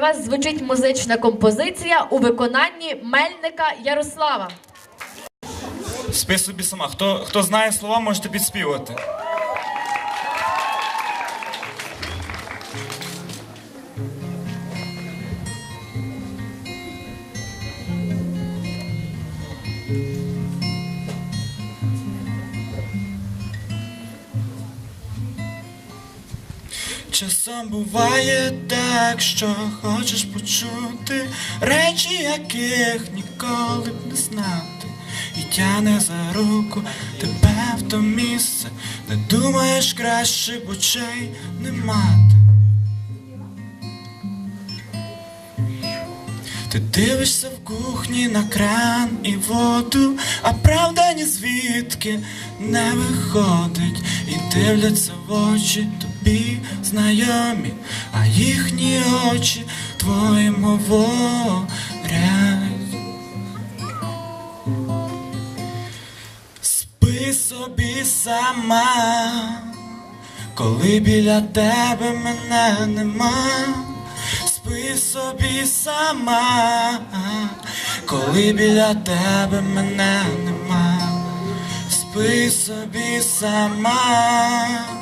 вас звучить музична композиція у виконанні Мельника Ярослава. Спи собі сама. Хто, хто знає слова, можете підспівати. Часом буває так, що хочеш почути речі, яких ніколи б не знати, і тяне за руку тебе в то місце, де думаєш краще б очей не мати. Ти дивишся в кухні на кран і воду, а правда ні звідки не виходить, і дивляться в очі тобі знайомі, а їхні очі твоїм говорять. Спи собі сама, коли біля тебе мене нема. Спи собі сама, коли біля тебе мене нема. Спи собі сама,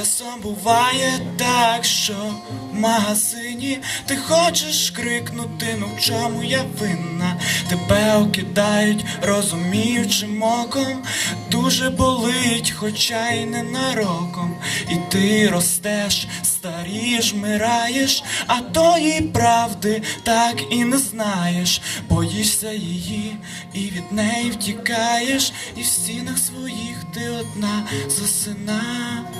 Часом буває так, що в магазині ти хочеш крикнути, ну в чому я винна? Тебе окидають розуміючим оком, дуже болить, хоча й ненароком. І ти ростеш, старієш, мираєш, а тої правди так і не знаєш. Боїшся її і від неї втікаєш, і в стінах своїх ти одна засинаєш.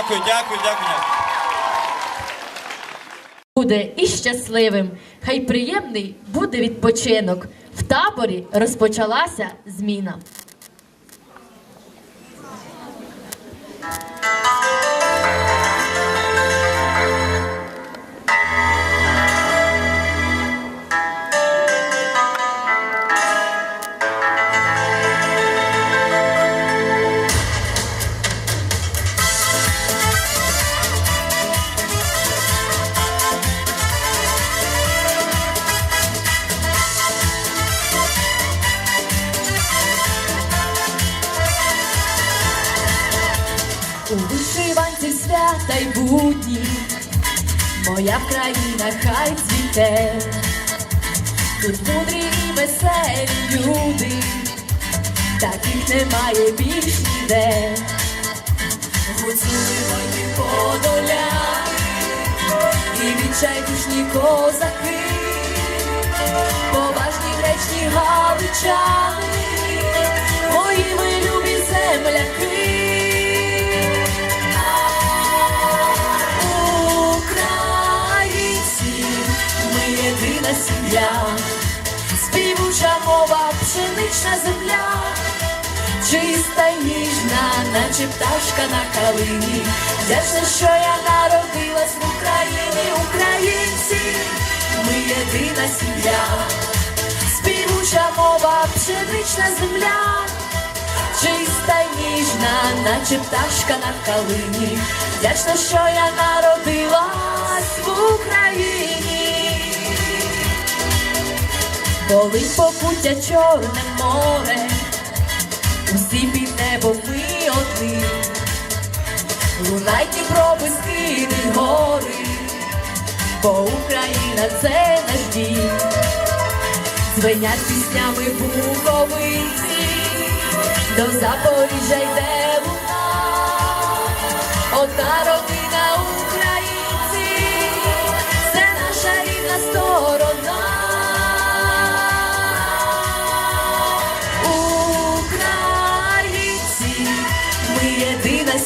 Дякую, дякую, дякую. Буде і щасливим. Хай приємний буде відпочинок. В таборі розпочалася зміна. Свята й будні, моя країна хай цвіте, тут мудрі і веселі люди, таких немає більш ніде. Гуцули войни подоляни, і відчайдушні козаки, поважні гречні галичани, мої ми любі земляки. Пшенична земля, чиста й ніжна, наче пташка на калині. Вдячна, що я народилась в Україні, українці, ми єдина сім'я, співуча мова, пшенична земля, чиста й ніжна, наче пташка на калині. Вдячна, що я народилась в Україні. Коли покуття чорне море, усі під небом ми одні, лунай Дніпро, безкиди гори, бо Україна це наш дім, звенять піснями буковиці, до Запоріжжя йде луна, одна родина українці, це наша рідна сторона.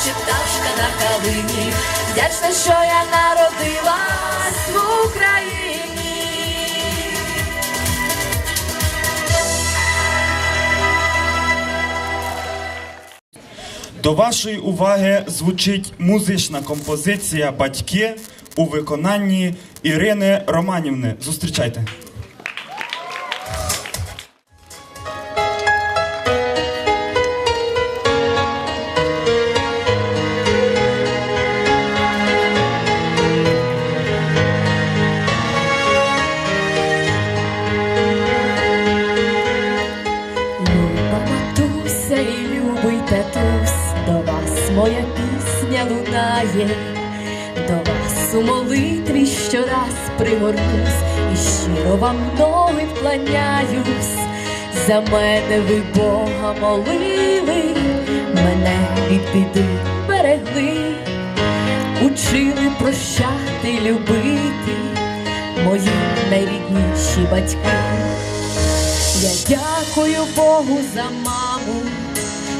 Наче пташка на калині. Вдячна, що я народилась в Україні. До вашої уваги звучить музична композиція Батьки у виконанні Ірини Романівни. Зустрічайте. Татусь, до вас моя пісня лунає, до вас у молитві щораз пригорнусь і щиро вам ноги вклоняюсь. За мене ви Бога молили, мене від біди берегли, учили прощати, любити мої найрідніші батьки. Я дякую Богу за маму,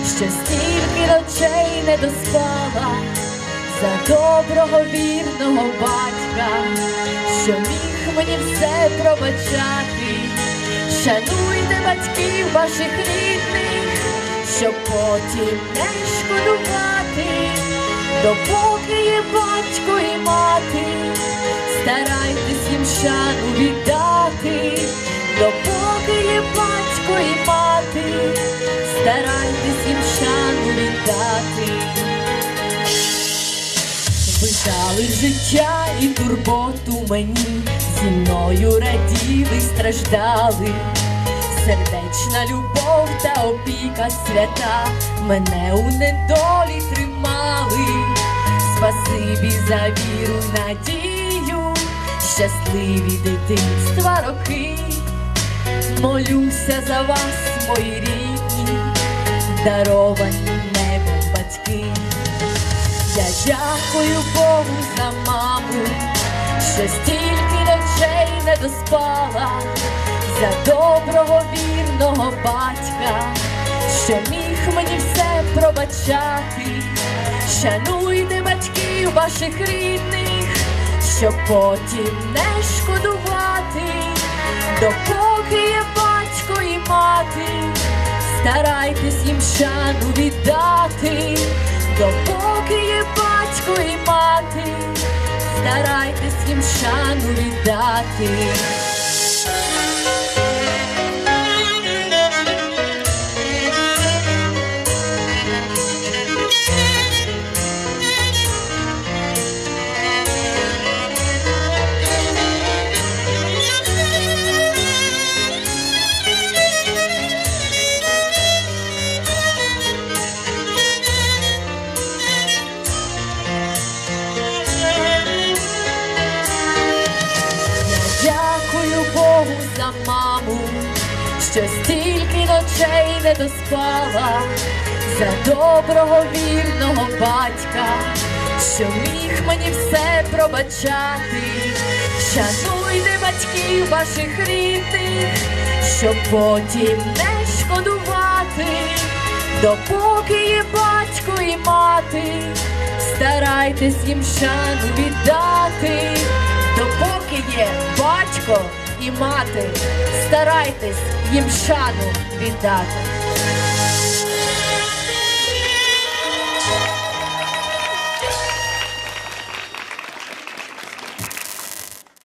що стільки ночей не доспала, за доброго вірного батька, що міг мені все пробачати. Шануйте батьків ваших рідних, щоб потім не шкодувати, допоки є батько і мати, старайтесь їм шану віддати, допоки є батько і мати, старайтесь їм шану віддати. Ви життя і турботу мені, зі мною раділи, страждали. Сердечна любов та опіка свята мене у недолі тримали. Спасибі за віру, надію, щасливі дитинства роки. Молюся за вас, мої рідні, даровані небом батьки. Я дякую Богу за маму, що стільки ночей не доспала за доброго вірного батька, що міг мені все пробачати. Шануйте батьків ваших рідних, щоб потім не шкодувати, допоки є батько і мати, старайтесь їм шану віддати, допоки є батько і мати, старайтесь їм шану віддати. Богу за маму, що стільки ночей не доспала, за доброго вірного батька, що міг мені все пробачати. Шануйте батьків ваших рідних, щоб потім не шкодувати, допоки є батько і мати, старайтесь їм шану віддати. Допоки є батько і мати, старайтесь їм шану віддати.